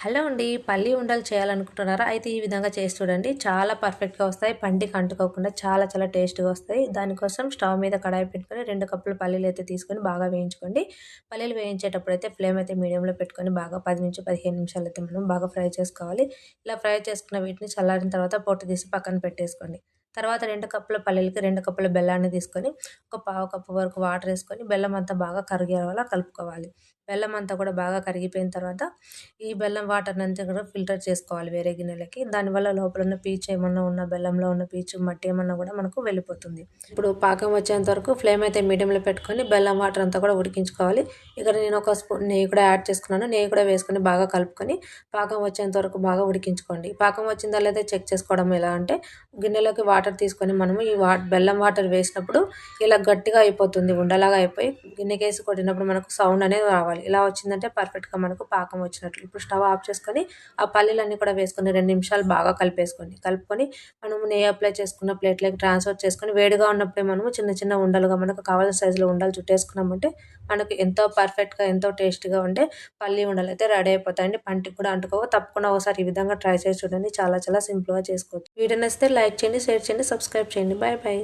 Hello అండి పల్లి ఉండలు చేయాలనుకుంటున్నారా? అయితే ఈ విధంగా చేసి చూడండి. చాలా పర్ఫెక్ట్గా వస్తాయి. పండికి అంటుకోకుండా చాలా చాలా టేస్ట్గా వస్తాయి. దానికోసం స్టవ్ మీద కడాయి పెట్టుకొని రెండు కప్పులు పల్లీలు అయితే తీసుకొని బాగా వేయించుకోండి. పల్లీలు వేయించేటప్పుడు అయితే ఫ్లేమ్ అయితే మీడియంలో పెట్టుకొని బాగా పది నుంచి పదిహేను నిమిషాలు అయితే మనం బాగా ఫ్రై చేసుకోవాలి. ఇలా ఫ్రై చేసుకున్న వీటిని చల్లారిన తర్వాత పొట్టు తీసి పక్కన పెట్టేసుకోండి. తర్వాత రెండు కప్పుల పల్లీలకి రెండు కప్పుల బెల్లాన్ని తీసుకొని ఒక పావు కప్పు వరకు వాటర్ వేసుకొని బెల్లం అంతా బాగా కరిగేలా కలుపుకోవాలి. బెల్లం అంతా కూడా బాగా కరిగిపోయిన తర్వాత ఈ బెల్లం వాటర్ని అంతా కూడా ఫిల్టర్ చేసుకోవాలి వేరే గిన్నెలకి. దానివల్ల లోపల ఉన్న పీచు ఏమన్నా ఉన్న బెల్లంలో ఉన్న పీచు మట్టి ఏమన్నా కూడా మనకు వెళ్ళిపోతుంది. ఇప్పుడు పాకం వచ్చేంత వరకు ఫ్లేమ్ అయితే మీడియంలో పెట్టుకొని బెల్లం వాటర్ అంతా కూడా ఉడికించుకోవాలి. ఇక్కడ నేను ఒక స్పూన్ నెయ్యి కూడా యాడ్ చేసుకున్నాను. నెయ్యి కూడా వేసుకొని బాగా కలుపుకొని పాకం వచ్చేంత వరకు బాగా ఉడికించుకోండి. పాకం వచ్చిందా లేదా చెక్ చేసుకోవడం ఎలా అంటే గిన్నెలోకి వాటర్ వాటర్ తీసుకొని మనము ఈ వా బెల్లం వాటర్ వేసినప్పుడు ఇలా గట్టిగా అయిపోతుంది ఉండలాగా అయిపోయి గిన్నెకేసి కొట్టినప్పుడు మనకు సౌండ్ అనేది రావాలి. ఇలా వచ్చిందంటే పర్ఫెక్ట్గా మనకు పాకం వచ్చినట్లు. ఇప్పుడు స్టవ్ ఆఫ్ చేసుకొని ఆ పల్లీలన్నీ కూడా వేసుకొని రెండు నిమిషాలు బాగా కలిపేసుకోండి. కలుపుకొని మనము నెయ్యి అప్లై చేసుకున్న ప్లేట్లోకి ట్రాన్స్ఫర్ చేసుకొని వేడిగా ఉన్నప్పుడే మనము చిన్న చిన్న ఉండలుగా మనకు కావాల్సిన సైజులో ఉండలు చుట్టేసుకున్నామంటే మనకు ఎంతో పర్ఫెక్ట్గా ఎంతో టేస్ట్గా ఉండే పల్లీ ఉండలు అయితే రెడీ అయిపోతాయండి. పంటికి కూడా అంటుకోవు తప్పకుండా ఒకసారి ఈ విధంగా ట్రై చేసి చూడండి. చాలా చాలా సింపుల్గా చేసుకోవచ్చు. వీడియో నచ్చితే లైక్ చేయండి షేర్ చేయండి సబ్స్క్రైబ్ చేయండి బాయ్ బాయ్